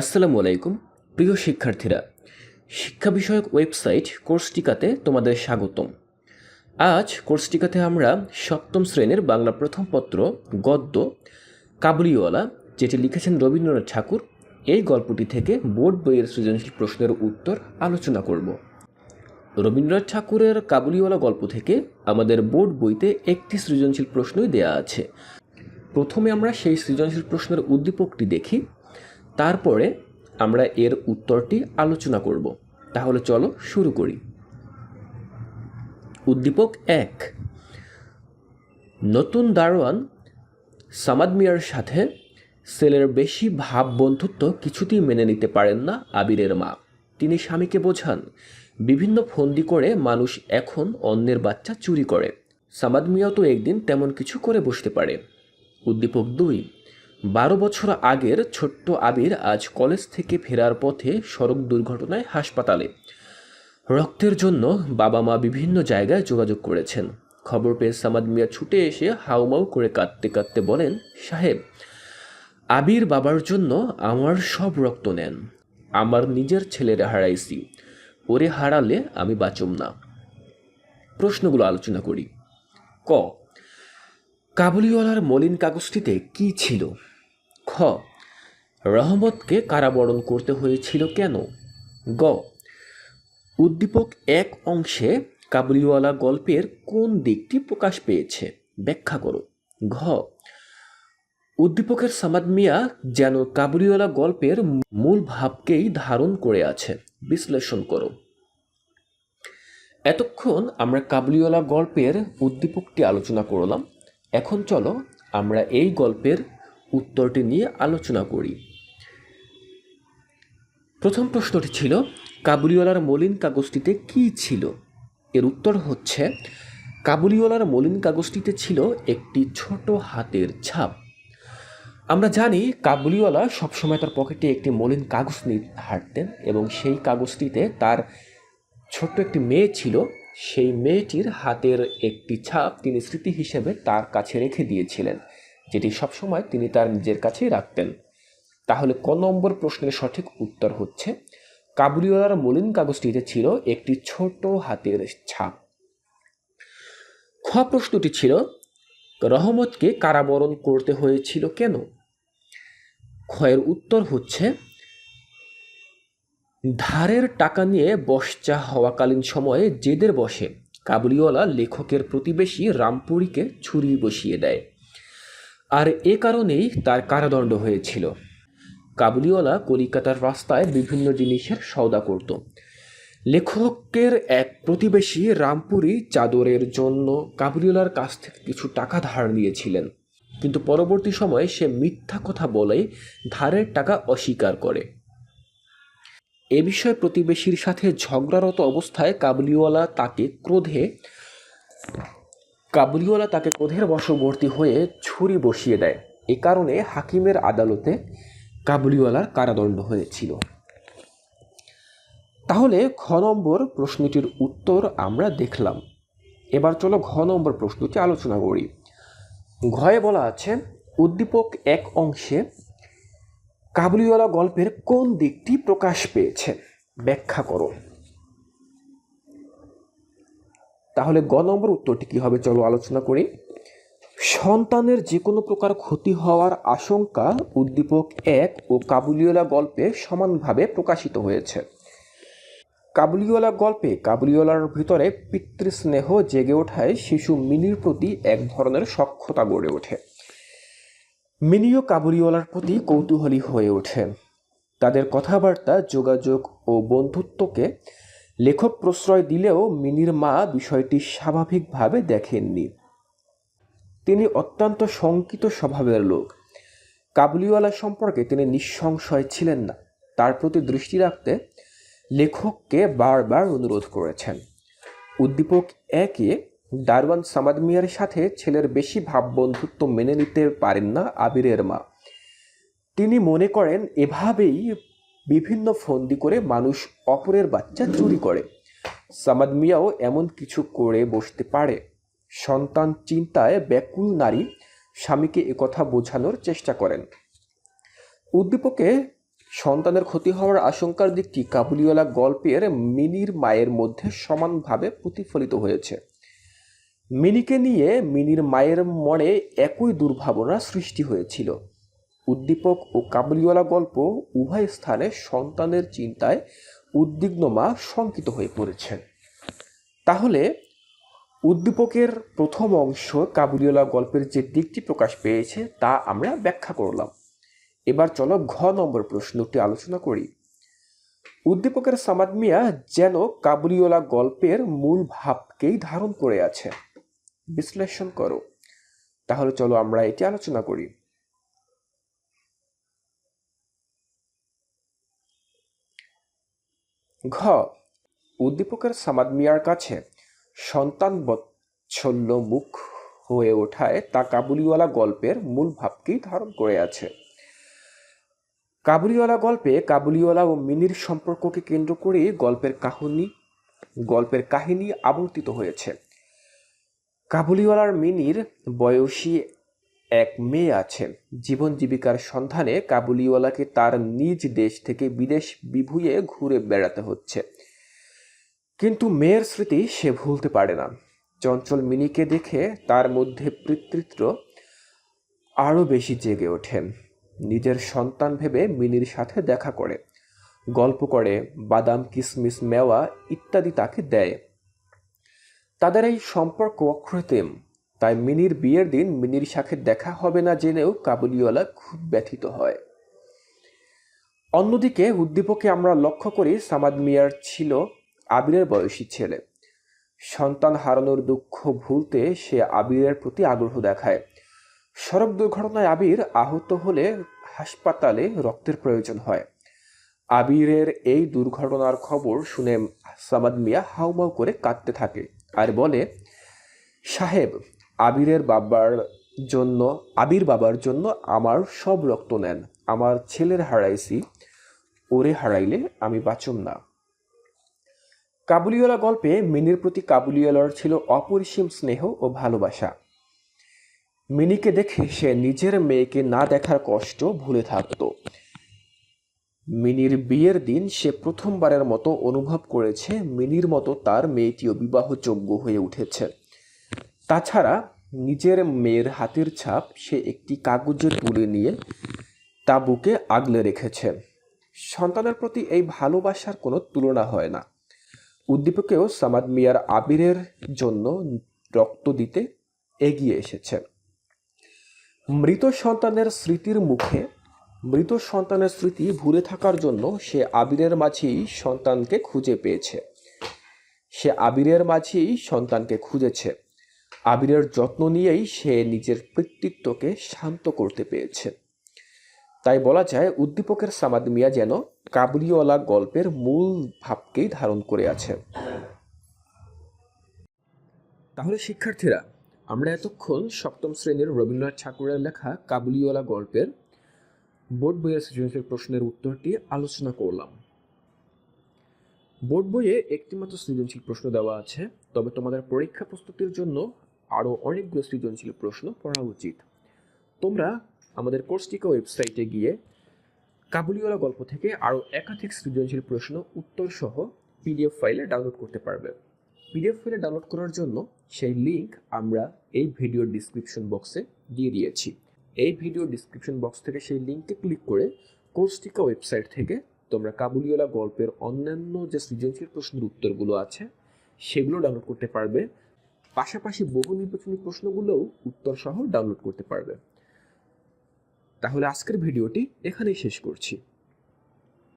আসসালামু আলাইকুম, প্রিয় শিক্ষার্থীরা। শিক্ষা বিষয়ক ওয়েবসাইট কোর্সটিকাতে তোমাদের স্বাগতম। আজ কোর্সটিকাতে আমরা সপ্তম শ্রেণির বাংলা প্রথম পত্র গদ্য কাবুলিওয়ালা, যেটি লিখেছেন রবীন্দ্রনাথ ঠাকুর, এই গল্পটি থেকে বোর্ড বইয়ের সৃজনশীল প্রশ্নের উত্তর আলোচনা করব। রবীন্দ্রনাথ ঠাকুরের কাবুলিওয়ালা গল্প থেকে আমাদের বোর্ড বইতে একটি সৃজনশীল প্রশ্নই দেয়া আছে। প্রথমে আমরা সেই সৃজনশীল প্রশ্নের উদ্দীপকটি দেখি। তারপরে আমরা এর উত্তরটি আলোচনা করব। তাহলে চলো শুরু করি। উদ্দীপক এক। নতুন দারোয়ান সামাদ মিয়ার সাথে সেলের বেশি ভাব বন্ধুত্ব কিছুতেই মেনে নিতে পারেন না আবিরের মা। তিনি স্বামীকে বোঝান, বিভিন্ন ফন্দি করে মানুষ এখন অন্যের বাচ্চা চুরি করে। সামাদ মিয়াও তো একদিন তেমন কিছু করে বসতে পারে। উদ্দীপক দুই। বারো বছর আগের ছোট্ট আবির আজ কলেজ থেকে ফেরার পথে সড়ক দুর্ঘটনায় হাসপাতালে। রক্তের জন্য বাবা মা বিভিন্ন জায়গায় যোগাযোগ করেছেন। খবর পেয়ে সামাদ মিয়া ছুটে এসে হাউমাউ করে কাঁদতে কাঁদতে বলেন, সাহেব, আবির বাবার জন্য আমার সব রক্ত নেন। আমার নিজের ছেলেরে হারাইছি। ওরে হারালে আমি বাঁচুম না। প্রশ্নগুলো আলোচনা করি। ক, কাবুলিওয়ালার মলিন কাগজটিতে কি ছিল? খ, রহমতকে কারাবরণ করতে হয়েছিল কেন? গ, উদ্দীপক এক অংশে কাবুলিওয়ালা গল্পের কোন দিকটি প্রকাশ পেয়েছে? ব্যাখ্যা করো। ঘ, উদ্দীপকের সামাদ মিয়া যেন কাবুলিওয়ালা গল্পের মূল ভাবকেই ধারণ করে আছে। বিশ্লেষণ করো। এতক্ষণ আমরা কাবুলিওয়ালা গল্পের উদ্দীপকটি আলোচনা করলাম। এখন চলো আমরা এই গল্পের উত্তরটি নিয়ে আলোচনা করি। প্রথম প্রশ্নটি ছিল, কাবুলিওয়ালার মলিন কাগজটিতে কি ছিল? এর উত্তর হচ্ছে, কাবুলিওয়ালার মলিন কাগজটিতে ছিল একটি ছোট হাতের ছাপ। আমরা জানি, কাবুলিওয়ালা সবসময় তার পকেটে একটি মলিন কাগজ নিয়ে হাঁটতেন এবং সেই কাগজটিতে তার ছোট্ট একটি মেয়ে ছিল। সেই মেয়েটির হাতের একটি ছাপ তিনি স্মৃতি হিসেবে তার কাছে রেখে দিয়েছিলেন। যেটি সবসময় তিনি তার নিজের কাছেই রাখতেন। তাহলে ক নম্বর প্রশ্নের সঠিক উত্তর হচ্ছে, কাবুলিওয়ালার মলিন কাগজটিতে ছিল একটি ছোট হাতের ছাপ। খ প্রশ্নটি ছিল, রহমতকে কারাবরণ করতে হয়েছিল কেন? ক্ষয়ের উত্তর হচ্ছে, ধারের টাকা নিয়ে বসচা হওয়াকালীন সময়ে জেদের বসে, কাবুলিওয়ালা লেখকের প্রতিবেশী রামপুরীকে ছুরি বসিয়ে দেয়। আর এ কারণেই তার কারাদণ্ড হয়েছিল। কাবুলিওয়ালা কলিকাতার রাস্তায় বিভিন্ন জিনিসের সওদা করত। লেখকের এক প্রতিবেশী রামপুরি চাদরের জন্য কাবুলিওয়ালার কাছ থেকে কিছু টাকা ধার নিয়েছিলেন। কিন্তু পরবর্তী সময়ে সে মিথ্যা কথা বলে ধারের টাকা অস্বীকার করে। এ বিষয়ে প্রতিবেশীর সাথে ঝগড়ারত অবস্থায় কাবুলিওয়ালা তাকে ক্রোধে কাবুলিওয়ালা তাকে ক্রোধের বশবর্তী হয়ে ছুরি বসিয়ে দেয়। এ কারণে হাকিমের আদালতে কাবুলিওয়ালার কারাদণ্ড হয়েছিল। তাহলে ঘ নম্বর প্রশ্নটির উত্তর আমরা দেখলাম। এবার চলো ঘ নম্বর প্রশ্নটি আলোচনা করি। ঘয়ে বলা আছে, উদ্দীপক এক অংশে কাবুলিওয়ালা গল্পের কোন দিকটি প্রকাশ পেয়েছে? ব্যাখ্যা করো। তাহলে গ নম্বর উত্তরটি কি হবে? চলো আলোচনা করি। সন্তানের যে কোনো প্রকার ক্ষতি হওয়ার আশঙ্কা উদ্দীপক এক ও কাবুলিওয়ালা গল্পে সমানভাবে প্রকাশিত হয়েছে। কাবুলিওয়ালা গল্পে কাবুলিওয়ালার ভিতরে পিতৃস্নেহ জেগে ওঠায় শিশু মিনির প্রতি এক ধরনের সক্ষতা গড়ে ওঠে। মিনিও কাবুলিওয়ালার প্রতি কৌতূহলী হয়ে ওঠে তাদের কথাবার্তা, যোগাযোগ ও বন্ধুত্বকে লেখক প্রশ্রয় দিলেও মিনির মা বিষয়টি স্বাভাবিকভাবে দেখেননি। তিনি অত্যন্ত শঙ্কিত স্বভাবের লোক। কাবুলিওয়ালা সম্পর্কে তিনি নিঃসংশয় ছিলেন না। তার প্রতি দৃষ্টি রাখতে লেখককে বারবার অনুরোধ করেছেন। উদ্দীপক একে দারওয়ান সামাদ মিয়ার সাথে ছেলের বেশি ভাব বন্ধুত্ব মেনে নিতে পারেন না আবিরের মা। তিনি মনে করেন, এভাবেই বিভিন্ন ফন্দি করে মানুষ অপরের বাচ্চা চুরি করে। সামাদ মিয়াও এমন কিছু করে বসতে পারে। সন্তান চিন্তায় ব্যাকুল নারী স্বামীকে একথা বোঝানোর চেষ্টা করেন। উদ্দীপকে সন্তানের ক্ষতি হওয়ার আশঙ্কার দিকটি কাবুলিওয়ালা গল্পের মিনির মায়ের মধ্যে সমানভাবে প্রতিফলিত হয়েছে। মিনিকে নিয়ে মিনির মায়ের মনে একই দুর্ভাবনা সৃষ্টি হয়েছিল। উদ্দীপক ও কাবুলিওয়ালা গল্প উভয় স্থানে সন্তানের চিন্তায় উদ্বিগ্ন মা শঙ্কিত হয়ে পড়েছেন। তাহলে উদ্দীপকের প্রথম অংশ কাবুলিওয়ালা গল্পের যে দিকটি প্রকাশ পেয়েছে তা আমরা ব্যাখ্যা করলাম। এবার চলো ঘ নম্বর প্রশ্নটি আলোচনা করি। উদ্দীপকের সামাদ মিয়া যেন কাবুলিওয়ালা গল্পের মূল ভাবকেই ধারণ করে আছে। বিশ্লেষণ করো। তাহলে চলো আমরা এটি আলোচনা করি। ঘ, উদ্দীপকের সামাদ মিয়ার কাছে সন্তান বৎসল্য মুখ হয়ে ওঠায় তা কাবুলিওয়ালা গল্পের মূল ভাবকেই ধারণ করে আছে। কাবুলিওয়ালা গল্পে কাবুলিওয়ালা ও মিনির সম্পর্ককে কেন্দ্র করে গল্পের কাহিনী গল্পের কাহিনী আবর্তিত হয়েছে। কাবুলিওয়ালার মিনির বয়সী এক মেয়ে আছে জীবন জীবিকার সন্ধানে কাবুলিওয়ালাকে তার নিজ দেশ থেকে বিদেশ বিভুঁয়ে ঘুরে বেড়াতে হচ্ছে। কিন্তু মেয়ের স্মৃতি সে ভুলতে পারে না। চঞ্চল মিনিকে দেখে তার মধ্যে পিতৃত্ব আরও বেশি জেগে ওঠেন নিজের সন্তান ভেবে মিনির সাথে দেখা করে। গল্প করে, বাদাম কিশমিশ মেওয়া ইত্যাদি তাকে দেয়। তাদের এই সম্পর্ক অকৃত্রিম। তাই মিনির বিয়ের দিন মিনির সাথে দেখা হবে না জেনেও কাবুলিওয়ালা খুব ব্যথিত হয়। অন্যদিকে উদ্দীপকে আমরা লক্ষ্য করি সামাদ মিয়ার ছিল আবিরের বয়সী ছেলে। সন্তান হারানোর দুঃখ ভুলতে সে আবিরের প্রতি আগ্রহ দেখায়। সড়ক দুর্ঘটনায় আবির আহত হলে হাসপাতালে রক্তের প্রয়োজন হয়। আবিরের এই দুর্ঘটনার খবর শুনে সামাদ মিয়া হাউমাউ করে কাঁদতে থাকে আর বলে, সাহেব আবিরের বাবার জন্য, আবির বাবার জন্য আমার সব রক্ত নেন। আমার ছেলের হারাইছি, ওরে হারাইলে আমি বাঁচম না। কাবুলিওয়ালা গল্পে মিনির প্রতি কাবুলিওয়ালার ছিল অপরিসীম স্নেহ ও ভালোবাসা। মিনিকে দেখে সে নিজের মেয়েকে না দেখার কষ্ট ভুলে থাকত। মিনির বিয়ের দিন সে প্রথমবারের মতো অনুভব করেছে মিনির মতো তার মেয়েটিও বিবাহযোগ্য হয়ে উঠেছে। তাছাড়া নিজের মেয়ের হাতের ছাপ সে একটি কাগজে তুলে নিয়ে তা বুকে আগলে রেখেছে। সন্তানের প্রতি এই ভালোবাসার কোনো তুলনা হয় না। উদ্দীপকেও সামাদ মিয়ার আবিরের জন্য রক্ত দিতে এগিয়ে এসেছে। মৃত সন্তানের স্মৃতির মুখে, মৃত সন্তানের স্মৃতি ভুলে থাকার জন্য সে আবিরের মাঝেই সন্তানকে খুঁজে পেয়েছে। সে আবিরের মাঝেই সন্তানকে খুঁজেছে। আবিরের যত্ন নিয়েই সে নিজের কৃতিত্বকে শান্ত করতে পেরেছে। তাই বলা যায়, উদ্দীপকের সামাদ মিয়া যেন কাবুলিওয়ালা গল্পের মূল ভাবকেই ধারণ করে আছে। তাহলে শিক্ষার্থীরা, আমরা এতক্ষণ সপ্তম শ্রেণির রবীন্দ্রনাথ ঠাকুরের লেখা কাবুলিওয়ালা গল্পের বোর্ড বইয়ের সৃজনশীল প্রশ্নের উত্তরটি আলোচনা করলাম। বোর্ড বইয়ে একটিমাত্র সৃজনশীল প্রশ্ন দেওয়া আছে, তবে তোমাদের পরীক্ষা প্রস্তুতির জন্য আরও অনেকগুলো সৃজনশীল প্রশ্ন পড়া উচিত। তোমরা আমাদের কোর্সটিকা ওয়েবসাইটে গিয়ে কাবুলিওয়ালা গল্প থেকে আরও একাধিক সৃজনশীল প্রশ্ন উত্তর সহ পিডিএফ ফাইলে ডাউনলোড করতে পারবে। পিডিএফ ফাইলে ডাউনলোড করার জন্য সেই লিঙ্ক আমরা এই ভিডিওর ডিসক্রিপশন বক্সে দিয়ে দিয়েছি। এই ভিডিও ডিসক্রিপশন বক্স থেকে সেই লিঙ্কে ক্লিক করে কোর্সটিকা ওয়েবসাইট থেকে তোমরা কাবুলিওয়ালা গল্পের অন্যান্য যে সৃজনশীল প্রশ্নের উত্তরগুলো আছে, সেগুলো ডাউনলোড করতে পারবে। পাশাপাশি বহু নির্বাচনী প্রশ্নগুলোও উত্তর সহ ডাউনলোড করতে পারবে। তাহলে আজকের ভিডিওটি এখানেই শেষ করছি।